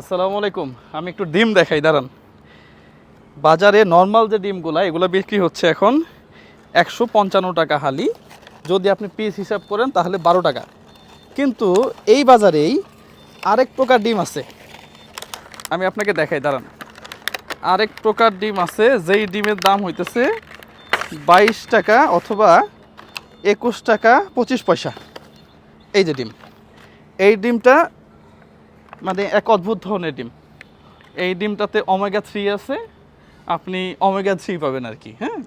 আসসালামু আলাইকুম। আমি একটু ডিম দেখাই, দাঁড়ান। বাজারে নর্মাল যে ডিমগুলা, এগুলো বিক্রি হচ্ছে এখন একশো পঞ্চান্ন টাকা হালি। যদি আপনি পিস হিসাব করেন, তাহলে বারো টাকা। কিন্তু এই বাজারেই আরেক প্রকার ডিম আছে। আমি আপনাকে দেখাই, দাঁড়ান। আরেক প্রকার ডিম আছে, যেই ডিমের দাম হইতেছে বাইশ টাকা অথবা একুশ টাকা পঁচিশ পয়সা। এই যে ডিম। এই ডিমটা মানে এক অদ্ভুত ধরনের ডিম। এই ডিমটাতে অমেগা থ্রি আছে, আপনি অমেগা থ্রি পাবেন আর কি হ্যাঁ?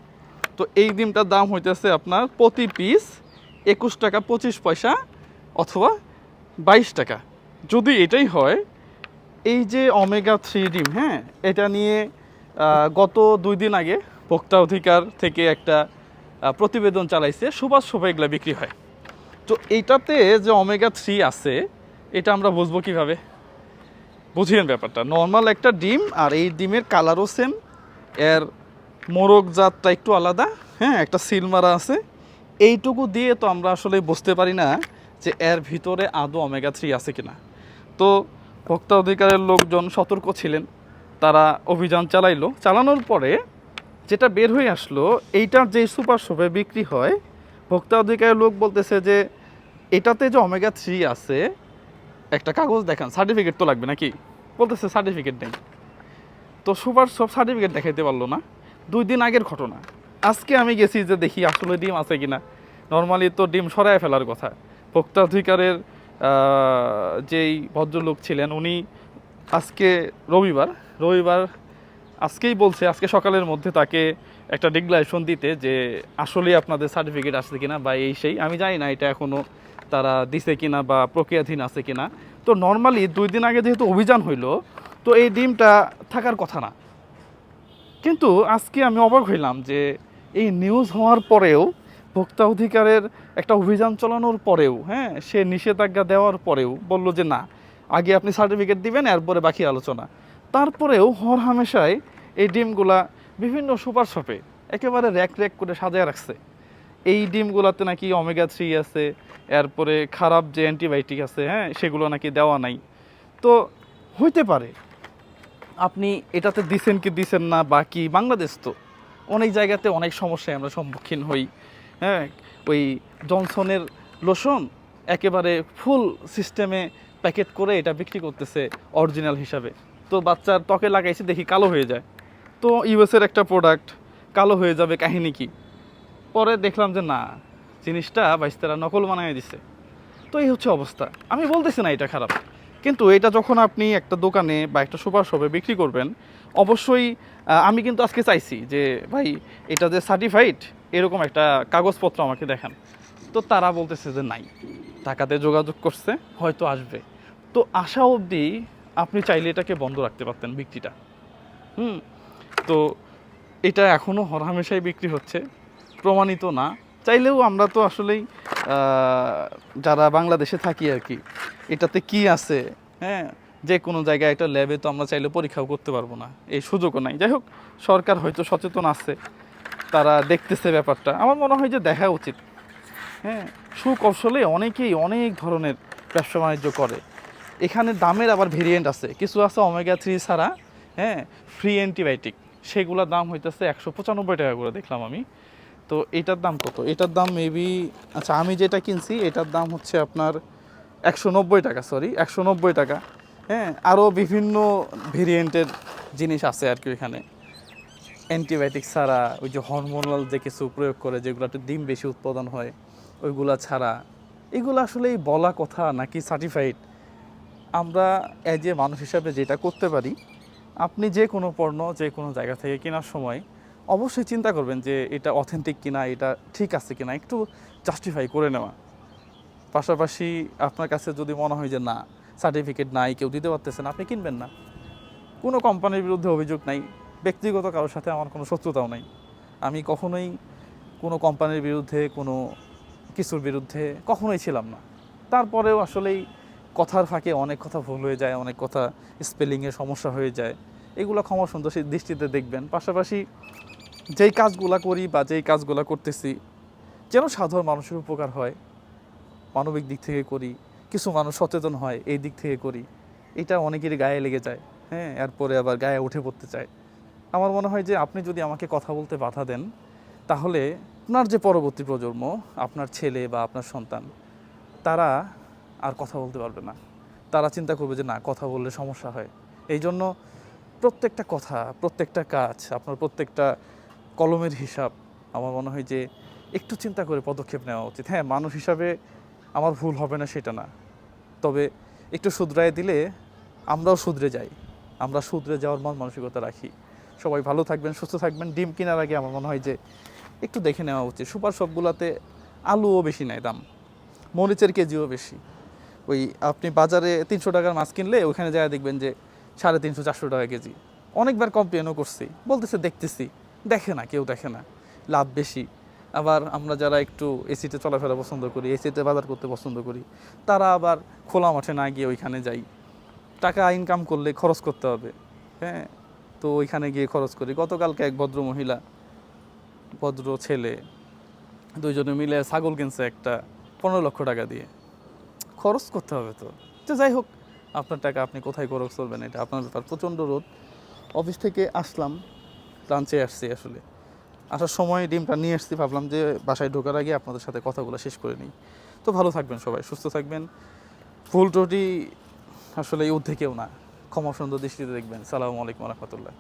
তো এই ডিমটার দাম হইতেছে আপনার প্রতি পিস একুশ টাকা পঁচিশ পয়সা অথবা বাইশ টাকা। যদি এটাই হয়, এই যে অমেগা থ্রি ডিম হ্যাঁ এটা নিয়ে গত দুই দিন আগে ভোক্তা অধিকার থেকে একটা প্রতিবেদন চালাইছে, সুভাষ শোভা এগুলো বিক্রি হয়। তো এইটাতে যে অমেগা থ্রি আছে, এটা আমরা বুঝব কীভাবে? বুঝিয়েন ব্যাপারটা। নর্মাল একটা ডিম, আর এই ডিমের কালারও সেম এর মোরগ জাতটা একটু আলাদা হ্যাঁ একটা সিল মারা আছে। এইটুকু দিয়ে তো আমরা আসলে বুঝতে পারি না যে এর ভিতরে আদৌ অমেগা থ্রি আছে কিনা। তো ভোক্তা অধিকারের লোকজন সতর্ক ছিলেন, তারা অভিযান চালাইলো। চালানোর পরে যেটা বের হয়ে আসলো, এইটার যে সুপার শপে বিক্রি হয়, ভোক্তা অধিকারের লোক বলতেছে যে এটাতে যে অমেগা থ্রি আছে, একটা কাগজ দেখান সার্টিফিকেট তো লাগবে নাকি? বলতেছে সার্টিফিকেট নেই। তো সুপার সব সার্টিফিকেট দেখাইতে পারল না। দুই দিন আগের ঘটনা। আজকে আমি গেছি যে দেখি আসলে ডিম আছে কিনা। নর্মালি তো ডিম সরায় ফেলার কথা। ভোক্তাধিকারের যেই ভদ্রলোক ছিলেন, উনি আজকে রবিবার রবিবার আজকেই বলছে, আজকে সকালের মধ্যে তাকে একটা ডিক্লারেশন দিতে যে আসলে আপনাদের সার্টিফিকেট আসছে কিনা বা এই সেই। আমি জানি না এটা এখনও তারা দিছে কিনা বা প্রক্রিয়াধীন আছে কিনা। তো নর্মালি দুই দিন আগে যেহেতু অভিযান হইল, তো এই ডিমটা থাকার কথা না। কিন্তু আজকে আমি অবাক হইলাম যে এই নিউজ হওয়ার পরেও, ভোক্তা অধিকারের একটা অভিযান চালানোর পরেও হ্যাঁ সে নিষেধাজ্ঞা দেওয়ার পরেও বলল যে না, আগে আপনি সার্টিফিকেট দিবেন, এরপরে বাকি আলোচনা। তারপরেও হর হামেশায় এই ডিমগুলা বিভিন্ন সুপার শপে একেবারে র্যাক র্যাক করে সাজায় রাখছে। এই ডিমগুলোতে নাকি অমেগা থ্রি আছে, এরপরে খারাপ যে অ্যান্টিবায়োটিক আছে হ্যাঁ সেগুলো নাকি দেওয়া নাই। তো হইতে পারে, আপনি এটাতে দিছেন কি দিছেন না, বাকি বাংলাদেশ তো অনেক জায়গাতে অনেক সমস্যায় আমরা সম্মুখীন হই হ্যাঁ ওই জনসনের লোশন একেবারে ফুল সিস্টেমে প্যাকেট করে এটা বিক্রি করতেছে অরিজিনাল হিসাবে। তো বাচ্চার ত্বকে লাগাইছে, দেখি কালো হয়ে যায়। তো ইউএসের একটা প্রোডাক্ট কালো হয়ে যাবে কাহিনী কি? পরে দেখলাম যে না, জিনিসটা বাইস্তারা নকল বানিয়ে দিছে। তো এই হচ্ছে অবস্থা। আমি বলতেছি না এটা খারাপ। কিন্তু এটা যখন আপনি একটা দোকানে বা একটা সুপার শপে বিক্রি করবেন, অবশ্যই আমি কিন্তু আজকে চাইছি যে, ভাই, এটা যে সার্টিফাইড এরকম একটা কাগজপত্র আমাকে দেখান। তো তারা বলতেছে যে নাই। টাকাতে যোগাযোগ করছে, হয়তো আসবে। তো আসা অবধি আপনি চাইলে এটাকে বন্ধ রাখতে পারতেন বিক্রিটা। হুম? তো এটা এখনও হরহামেশাই বিক্রি হচ্ছে। প্রমাণিত না। চাইলেও আমরা তো আসলেই যারা বাংলাদেশে থাকি আর কি, এটাতে কি আছে? হ্যাঁ যে কোনো জায়গায় একটা ল্যাবে তো আমরা চাইলে পরীক্ষাও করতে পারব না। এই সুযোগও নাই। যাই হোক, সরকার হয়তো সচেতন আছে, তারা দেখতেছে ব্যাপারটা। আমার মনে হয় যে দেখা উচিত। হ্যাঁ সুকৌশলে অনেকেই অনেক ধরনের ব্যবসা বাণিজ্য করে। এখানে দামের আবার ভেরিয়েন্ট আছে। কিছু আছে অমেগা থ্রি ছাড়া হ্যাঁ ফ্রি অ্যান্টিবায়োটিক সেগুলোর দাম হইতেছে একশো পঁচানব্বই টাকা করে দেখলাম আমি। তো এটার দাম কত? এটার দাম মেবি আচ্ছা আমি যেটা কিনছি, এটার দাম হচ্ছে আপনার একশো নব্বই টাকা সরি একশো নব্বই টাকা। হ্যাঁ আরও বিভিন্ন ভেরিয়েন্টের জিনিস আছে আর কি ওইখানে। অ্যান্টিবায়োটিক ছাড়া, ওই যে হরমোনাল যে কিছু প্রয়োগ করে যেগুলোতে ডিম বেশি উৎপাদন হয়, ওইগুলা ছাড়া। এগুলো আসলে বলা কথা নাকি সার্টিফাইড আমরা এজ এ মানুষ হিসাবে যেটা করতে পারি, আপনি যে কোনো পণ্য, যে কোনো জায়গা থেকে কেনার সময় অবশ্যই চিন্তা করবেন যে এটা অথেন্টিক কিনা, এটা ঠিক আছে কিনা, একটু জাস্টিফাই করে নেওয়া। পাশাপাশি আপনার কাছে যদি মনে হয় যে না সার্টিফিকেট নাই, কেউ দিতে পারতেছে না, আপনি কিনবেন না। কোনো কোম্পানির বিরুদ্ধে অভিযোগ নাই, ব্যক্তিগত কারোর সাথে আমার কোনো শত্রুতাও নাই। আমি কখনোই কোনো কোম্পানির বিরুদ্ধে, কোনো কিছুর বিরুদ্ধে কখনোই ছিলাম না। তারপরেও আসলেই কথার ফাঁকে অনেক কথা ভুল হয়ে যায়, অনেক কথা স্পেলিংয়ের সমস্যা হয়ে যায়। এগুলো ক্ষমা সুন্দর দৃষ্টিতে দেখবেন। পাশাপাশি যেই কাজগুলা করি বা যেই কাজগুলা করতেছি, যেন সাধারণ মানুষের উপকার হয়। মানবিক দিক থেকে করি, কিছু মানুষ সচেতন হয়, এই দিক থেকে করি। এটা অনেকেরই গায়ে লেগে যায় হ্যাঁ? এরপরে আবার গায়ে উঠে পড়তে চায়। আমার মনে হয় যে আপনি যদি আমাকে কথা বলতে বাধা দেন, তাহলে আপনার যে পরবর্তী প্রজন্ম, আপনার ছেলে বা আপনার সন্তান, তারা আর কথা বলতে পারবে না। তারা চিন্তা করবে যে, না, কথা বললে সমস্যা হয়। এই জন্য প্রত্যেকটা কথা, প্রত্যেকটা কাজ, আপনার প্রত্যেকটা কলমের হিসাব আমার মনে হয় যে একটু চিন্তা করে পদক্ষেপ নেওয়া উচিত। হ্যাঁ মানুষ হিসাবে আমার ভুল হবে না সেটা না। তবে একটু শুধরায় দিলে আমরাও শুধরে যাই। আমরা শুধরে যাওয়ার মন মানসিকতা রাখি। সবাই ভালো থাকবেন, সুস্থ থাকবেন। ডিম কেনার আগে আমার মনে হয় যে একটু দেখে নেওয়া উচিত। সুপার শপগুলোতে আলুও বেশি নেয় দাম। মরিচের কেজিও বেশি। ওই আপনি বাজারে তিনশো টাকার মাছ কিনলে ওখানে যায় দেখবেন যে সাড়ে তিনশো, চারশো টাকা কেজি। অনেকবার কমপ্লেনও করছি। বলতেছে, দেখতেছি। দেখে না, কেউ দেখে না। লাভ বেশি। আবার আমরা যারা একটু এসিতে চলাফেরা পছন্দ করি এসিতে বাজার করতে পছন্দ করি, তারা আবার খোলা মাঠে না গিয়ে ওইখানে যাই। টাকা ইনকাম করলে খরচ করতে হবে। হ্যাঁ তো ওইখানে গিয়ে খরচ করি। গতকালকে এক ভদ্র মহিলা, ভদ্র ছেলে, দুইজনে মিলে ছাগল কিনছে একটা পনেরো লক্ষ টাকা দিয়ে। খরচ করতে হবে তো। তো যাই হোক, আপনার টাকা আপনি কোথায় খরচ করবেন এটা আপনার ব্যাপার। প্রচণ্ড রোদ। অফিস থেকে আসলাম। লাঞ্চে আসছি আসলে। আসার সময় ডিমটা নিয়ে আসছি, ভাবলাম যে বাসায় ঢোকার আগে আপনাদের সাথে কথাগুলো শেষ করে নিই। তো ভালো থাকবেন সবাই, সুস্থ থাকবেন। ভুল ত্রুটি আসলে ঊর্ধ্বে কেউ না। ক্ষমা সুন্দর দৃষ্টিতে দেখবেন। সালামু আলাইকুম রহমতুল্লাহ।